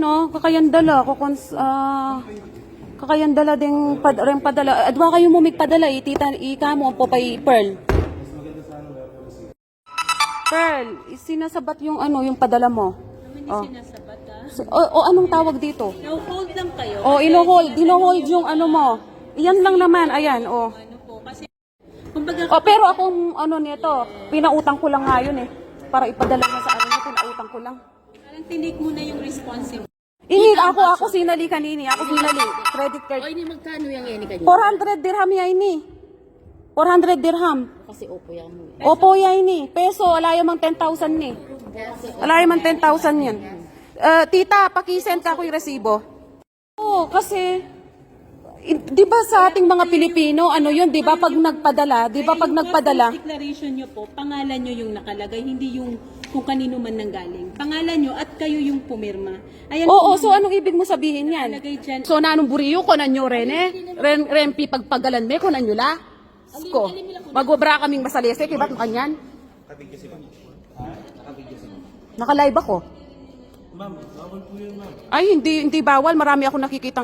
Ayan o, kakayandala. Kukons, ah, kakayandala ding pad, rin padala. Adwa kayo mo padala eh. Tita, ika mo po pay Pearl. Pearl, sinasabat yung ano, yung padala mo. Oh. Sinasabat ah. So, o, o anong tawag dito? No-hold lang kayo. O, ino-hold, ino-hold yung ano mo. Iyan lang naman, ayan, o. Ano po, kasi, kumbaga, O, pero akong ano nito, pinautang ko lang nga yun eh. Para ipadala na sa ano pinautang ko lang. parang tinik mo na yung responsible. Ini, ako, ako sinali kanini, ako sinali. Credit card. O, ini magkano yung ini kanyo? 400 dirham ya ini. 400 dirham. Kasi opo yan mo. Opo ya ini. Peso, wala yung mang 10,000 ni. Wala yung mang 10,000 yan. Eh, tita, pakisend ka ko yung resibo. Oo, kasi, i- di ba sa ating mga Pilipino, ano yun, di ba pag nagpadala, di ba pag nagpadala, declaration nyo po, pangalan nyo yung nakalagay, hindi yung kung kanino man nanggaling. Pangalan nyo at kayo yung pumirma. Ayan Oo, po, so anong ibig mo sabihin yan? nakalagay dyan. So nanong buriyo ko nanyo rene? Ren rempi pagpagalan me ko nanyo la? Ko. Magwabra kaming masalese kay ba't kanyan? Naka-live ako. Ma'am, bawal po yun, ma'am. Ay, hindi hindi bawal. Marami ako nakikitang